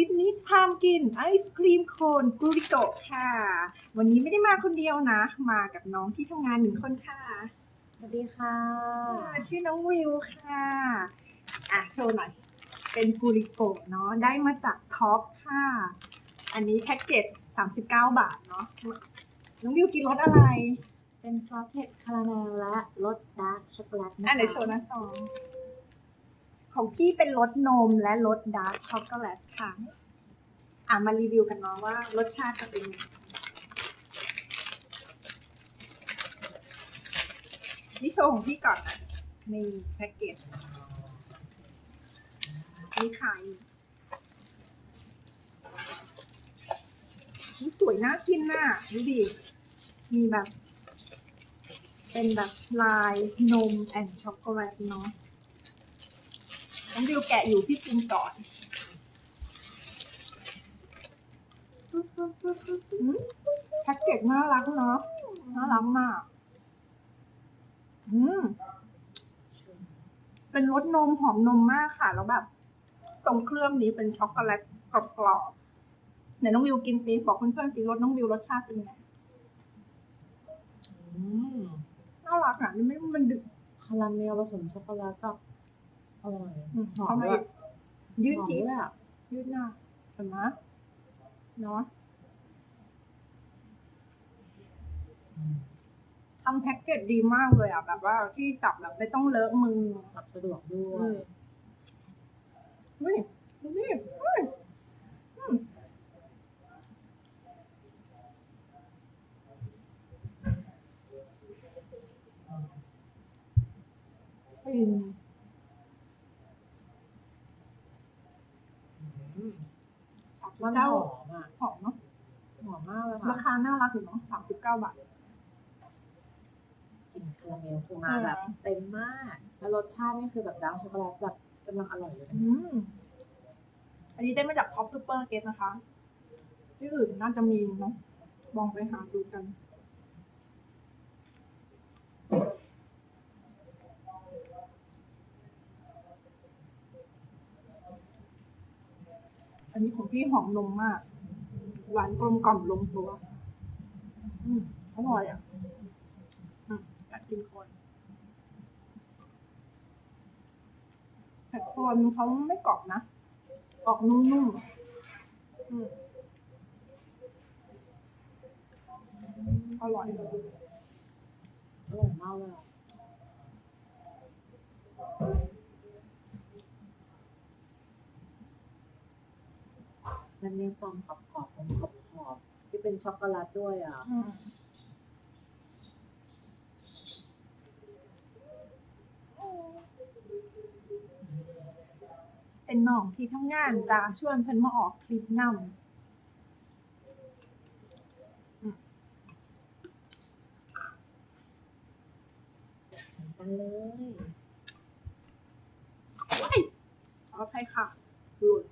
ลิปนี้พามกินไอศครีมโคนกุริโกะค่ะ วันนี้ไม่ได้มาคนเดียวนะ มากับน้องที่ทำงานหนึ่งคนค่ะ สวัสดีค่ะ ชื่อน้องวิวค่ะอะโชว์หน่อย เป็นกุริโกะเนาะได้มาจากท็อปค่ะ อันนี้แพ็กเกจ39 บาทเนาะน้องวิวกินรสอะไร เป็นซอสเท็ดคาราเมลและรสดาร์กช็อกโกแลตนะคะอะไหนโชว์นะซอง ของพี่เป็นรสนมและรสดาร์กช็อกโกแลตค่ะอะมารีวิวกันเนาะว่ารสชาติจะเป็นยังไงนี่โชว์ของพี่ก่อนนะมีแพ็กเกจมีไข่นี่สวยน่ากินน่ะดูดิมีแบบ เป็นแบบลายนมแอนช็อกโกแลตเนาะ ดิวแกะอยู่พี่กินก่อนอืมแพ็กเกจน่ารักเนาะน่ารักมากอืมเป็นรสนมหอมนมมากค่ะ แล้วแบบ ตรงเครื่องนี้เป็นช็อกโกแลตกรอบๆไหนน้องวิวกินสิบอกเพื่อนๆสิรสน้องวิวรสชาติเป็นไงอืมน่ารักอะนี่ไม่มันดึกคาราเมลผสมช็อกโกแลตก็ อร่อยอืมหอเข้ามมาด้วอียกยืดหอมทีด้วยอะยืดหน้าเห็นไหมเนาะทำแพ็กเกจดีมากเลยอะ แบบว่าที่จับแบบไม่ต้องเลอะมือตับสะดวกด้วยเฮ้ยดูดิเฮ้ยอืมฟิน อืม สา มสิบมันเก้าหอมอะหอมเนาะหอมมากเลยราค่ะคาน่ารักอยู่เนาะสามสิบเก้าบาท กลิ่นคาราเมลคือมาแบบเต็มมากแล้วรสชาตินี่คือแบบดาร์กช็อกโกแลตแบบกำลังอร่อยเลยอืม อันนี้ได้มาจากท็อปซูเปอร์เกตนะคะ ที่อื่นน่าจะมีเนาะลองไปหาดูกัน นนี้ของพี่หอมนมมาก หวานกลมกล่อมลงตัว อืมอร่อยอะอืมกัดกินคนแต่คนเขาไม่กรอบนะ ออกนุ่มๆอืมอร่อยอร่อยมากเลย มันมีความกรอบๆของขอบขอบๆที่เป็นช็อกโกแลตด้วยอะ อืมเป็นน้องที่ทำงานจ้าชวนเพิ่นมาออกคลิปนำกันเลยขออภัยค่ะหลุด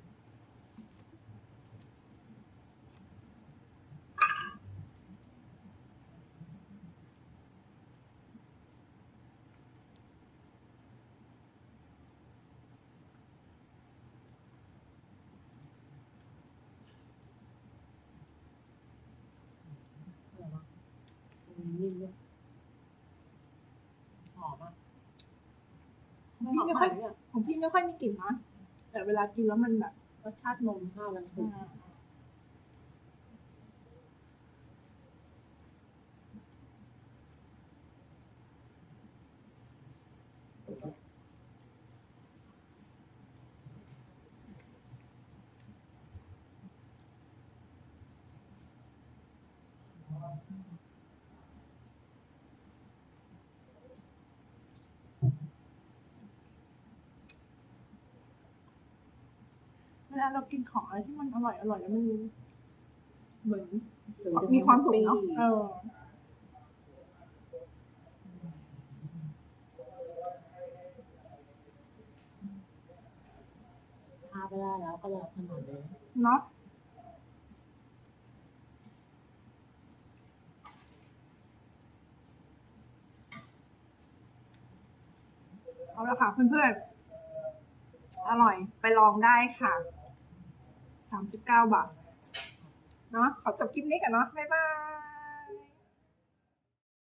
อร่อยมากอืม นิ่มด้วยหอมอะของพี่ไม่ค่อยของพี่ไม่ค่อยมีกลิ่นนะแต่เวลากินแล้วมันแบบรสชาตินมข้าวมันอืคือ มเว ลาเรากินของอะไรที่มันอร่อยอร่อยแล้วมันเหมือนถึงจะมีความสุขเนาะปี้เออพาไปได้แล้วก็รอขนาดเลยเนาะเอาละค่ะเพื่อนๆ อร่อยไปลองได้ค่ะ 39 บาท เนาะขอจบคลิปนี้กันเนาะบ๊ายบาย